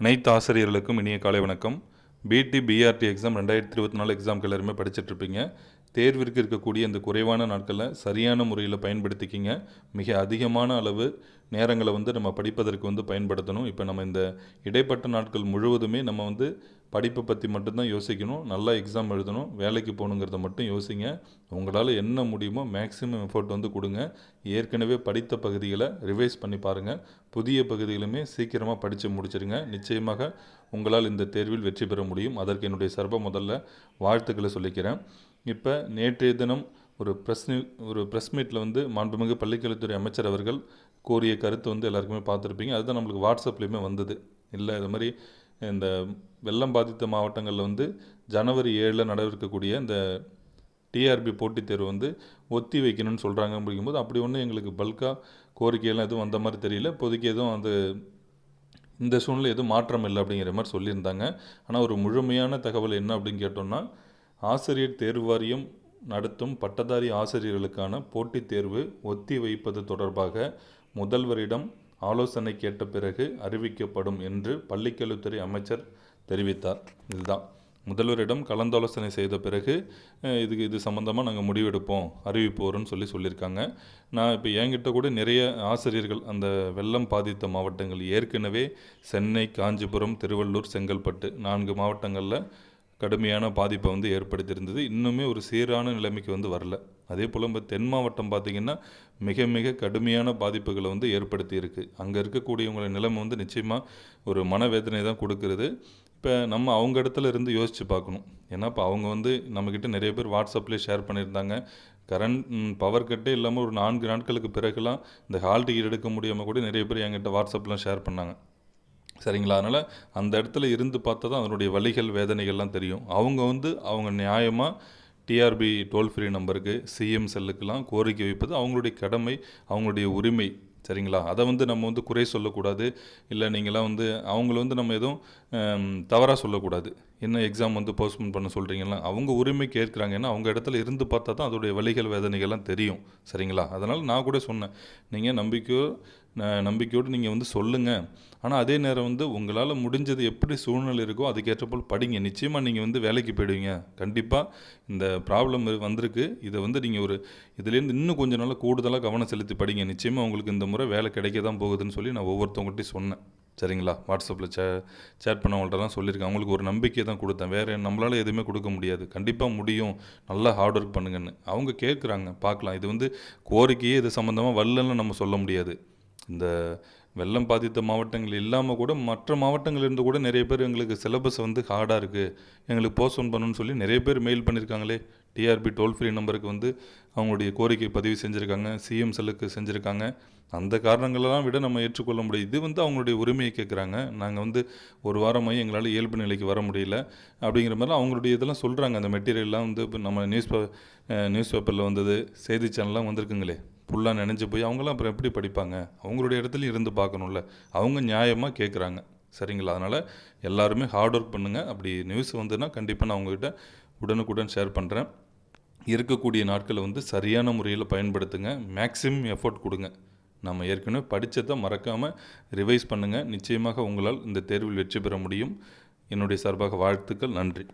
அனைத்து ஆசிரியர்களுக்கும் இனிய காலை வணக்கம். பிடி பிஆர்டி எக்ஸாம் ரெண்டாயிரத்தி இருபத்தி நாலு எக்ஸாம்க்கு எல்லாருமே படிச்சுட்ருப்பீங்க தேர்விற்கு இருக்கக்கூடிய இந்த குறைவான நாட்களை சரியான முறையில் பயன்படுத்திக்கிங்க. மிக அதிகமான அளவு நேரங்களை வந்து நம்ம படிப்பதற்கு வந்து பயன்படுத்தணும். இப்போ நம்ம இந்த இடைப்பட்ட நாட்கள் முழுவதுமே நம்ம வந்து படிப்பை பற்றி மட்டும்தான் யோசிக்கணும். நல்லா எக்ஸாம் எழுதணும். வேலைக்கு போகணுங்கிறத மட்டும் யோசிங்க. உங்களால் என்ன முடியுமோ மேக்ஸிமம் எஃபோர்ட் வந்து கொடுங்க. ஏற்கனவே படித்த பகுதிகளை ரிவைஸ் பண்ணி பாருங்கள் புதிய பகுதிகளுமே சீக்கிரமாக படித்து முடிச்சிருங்க. நிச்சயமாக உங்களால் இந்த தேர்வில் வெற்றி பெற முடியும். அதற்கு என்னுடைய சர்வ முதல்ல வாழ்த்துக்களை சொல்லிக்கிறேன். இப்போ நேற்றைய தினம் ஒரு ப்ரெஸ் ஒரு ப்ரெஸ் மீட்டில் வந்து மாண்புமிகு பள்ளிக்கல்வித்துறை அமைச்சர் அவர்கள் கோரிய கருத்து வந்து எல்லாருக்குமே பார்த்துருப்பீங்க. அதுதான் நம்மளுக்கு வாட்ஸ்அப்லேயுமே வந்தது. இல்லை இது மாதிரி இந்த வெள்ளம் பாதித்த மாவட்டங்களில் வந்து ஜனவரி ஏழில் நடக்கக்கூடிய இந்த டிஆர்பி போட்டித் தேர்வு வந்து ஒத்தி வைக்கணும்னு சொல்கிறாங்க அப்படிங்கும்போது அப்படி ஒன்றும் எங்களுக்கு பல்காக கோரிக்கையெல்லாம் எதுவும் வந்த மாதிரி தெரியல. இப்போதைக்கு எதுவும் அது இந்த சூழ்நிலை எதுவும் மாற்றம் இல்லை அப்படிங்கிற மாதிரி சொல்லியிருந்தாங்க. ஆனால் ஒரு முழுமையான தகவல் என்ன அப்படின்னு கேட்டோம்னா ஆசிரியர் தேர்வு வாரியம் நடத்தும் பட்டதாரி ஆசிரியர்களுக்கான போட்டித் தேர்வு ஒத்தி வைப்பது தொடர்பாக முதல்வரிடம் ஆலோசனை கேட்ட பிறகு அறிவிக்கப்படும் என்று பள்ளிக்கல்வித்துறை அமைச்சர் தெரிவித்தார். இதுதான். முதல்வரிடம் கலந்தாலோசனை செய்த பிறகு இதுக்கு இது சம்மந்தமாக நாங்கள் முடிவெடுப்போம் அறிவிப்போருன்னு சொல்லி சொல்லியிருக்காங்க. நான் இப்போ என்கிட்ட கூட நிறைய ஆசிரியர்கள் அந்த வெள்ளம் பாதித்த மாவட்டங்கள் ஏற்கனவே சென்னை காஞ்சிபுரம் திருவள்ளூர் செங்கல்பட்டு நான்கு மாவட்டங்களில் கடுமையான பாதிப்பை வந்து ஏற்படுத்தியிருந்தது. இன்னுமே ஒரு சீரான நிலைமைக்கு வந்து வரல. அதே போல் இப்போ தென் மாவட்டம் பார்த்திங்கன்னா மிக மிக கடுமையான பாதிப்புகளை வந்து ஏற்படுத்தியிருக்கு. அங்கே இருக்கக்கூடியவங்கள நிலைமை வந்து நிச்சயமாக ஒரு மனவேதனை தான் கொடுக்கறது. இப்போ நம்ம அவங்க இடத்துல இருந்து யோசித்து பார்க்கணும். ஏன்னா இப்போ அவங்க வந்து நம்மக்கிட்ட நிறைய பேர் வாட்ஸ்அப்லேயே ஷேர் பண்ணியிருந்தாங்க. கரண்ட் பவர் கட்டே இல்லாமல் ஒரு நான்கு நாட்களுக்கு பிறகுலாம் இந்த ஹால் டிக்கெட் எடுக்க முடியாமல் கூட நிறைய பேர் என்கிட்ட வாட்ஸ்அப்லாம் ஷேர் பண்ணாங்க. சரிங்களா? அதனால் அந்த இடத்துல இருந்து பார்த்தா தான் அதனுடைய வழிகள் வேதனைகள்லாம் தெரியும். அவங்க வந்து அவங்க நியாயமாக டிஆர்பி டோல் ஃப்ரீ நம்பருக்கு சிஎம் செல்லுக்கெல்லாம் கோரிக்கை வைப்பது அவங்களுடைய கடமை அவங்களுடைய உரிமை சரிங்களா? அதை வந்து நம்ம வந்து குறை சொல்லக்கூடாது. இல்லை நீங்களாம் வந்து அவங்கள வந்து நம்ம எதுவும் தவறாக சொல்லக்கூடாது. என்ன எக்ஸாம் வந்து போஸ்ட்போன் பண்ண சொல்கிறீங்களா அவங்க உரிமை கேட்குறாங்க. ஏன்னா அவங்க இடத்துல இருந்து பார்த்தா தான் அதோடைய வழிகள் வேதனைகள்லாம் தெரியும். சரிங்களா? அதனால் நான் கூட சொன்னேன் நீங்கள் நம்பிக்கையோ நம்பிக்கையோடு நீங்கள் வந்து சொல்லுங்கள் ஆனால் அதே நேரம் வந்து உங்களால் முடிஞ்சது எப்படி சூழ்நிலை இருக்கோ அதுக்கேற்றப்போல் படிங்க. நிச்சயமாக நீங்கள் வந்து வேலைக்கு போயிடுவீங்க. கண்டிப்பாக இந்த ப்ராப்ளம் வந்திருக்கு. இதை வந்து நீங்கள் ஒரு இதுலேருந்து இன்னும் கொஞ்ச நாள் கூடுதலாக கவனம் செலுத்தி படிங்க. நிச்சயமாக உங்களுக்கு இந்த முறை வேலை கிடைக்க தான் போகுதுன்னு சொல்லி நான் ஒவ்வொருத்தவங்கள்ட்டையும் சொன்னேன். சரிங்களா? வாட்ஸ்அப்பில் சே சேட் பண்ணவங்கள்ட்டலாம் சொல்லியிருக்கேன். அவங்களுக்கு ஒரு நம்பிக்கை தான் கொடுத்தேன். வேறு நம்மளால் எதுவுமே கொடுக்க முடியாது. கண்டிப்பாக முடியும். நல்லா ஹார்ட் ஒர்க் பண்ணுங்கன்னு. அவங்க கேட்குறாங்க. பார்க்கலாம். இது வந்து கோரிக்கையே இது சம்மந்தமாக வரலன்னு நம்ம சொல்ல முடியாது. இந்த வெள்ளம் பாதித்த மாவட்டங்கள் இல்லாமல் கூட மற்ற மாவட்டங்கள்லேருந்து கூட நிறைய பேர் எங்களுக்கு சிலபஸ் வந்து ஹார்டாக இருக்குது எங்களுக்கு போஸ்ட்போன் பண்ணணும்னு சொல்லி நிறைய பேர் மெயில் பண்ணியிருக்காங்களே டிஆர்பி டோல் ஃப்ரீ நம்பருக்கு வந்து அவங்களுடைய கோரிக்கை பதிவு செஞ்சுருக்காங்க சிஎம் செல்லுக்கு செஞ்சுருக்காங்க. அந்த காரணங்களெல்லாம் விட நம்ம ஏற்றுக்கொள்ள முடியும். இது வந்து அவங்களுடைய உரிமையை கேட்குறாங்க. நாங்கள் வந்து ஒரு வாரமாகி எங்களால் இயல்பு நிலைக்கு வர முடியல. அப்படிங்கிற மாதிரிலாம் அவங்களுடைய இதெல்லாம் சொல்கிறாங்க அந்த மெட்டீரியல்லாம் வந்து இப்போ நம்ம நியூஸ் பே நியூஸ் பேப்பரில் வந்தது செய்தி சேனல்லாம் வந்திருக்குங்களே. ஃபுல்லாக நினைஞ்சு போய் அவங்களாம் அப்புறம் எப்படி படிப்பாங்க? அவங்களுடைய இடத்துலையும் இருந்து பார்க்கணும்ல. அவங்க நியாயமாக கேட்குறாங்க. சரிங்களா? அதனால் எல்லாருமே ஹார்ட் ஒர்க் பண்ணுங்கள் அப்படி நியூஸ் வந்துன்னா கண்டிப்பாக நான் உங்ககிட்ட உடனுக்குடன் ஷேர் பண்ணுறேன் இருக்கக்கூடிய நாட்களை வந்து சரியான முறையில் பயன்படுத்துங்க. மேக்ஸிமம் எஃபோர்ட் கொடுங்க. நம்ம ஏற்கனவே படித்ததை மறக்காமல் ரிவைஸ் பண்ணுங்கள் நிச்சயமாக உங்களால் இந்த தேர்வில் வெற்றி பெற முடியும். என்னுடைய சார்பாக வாழ்த்துக்கள். நன்றி.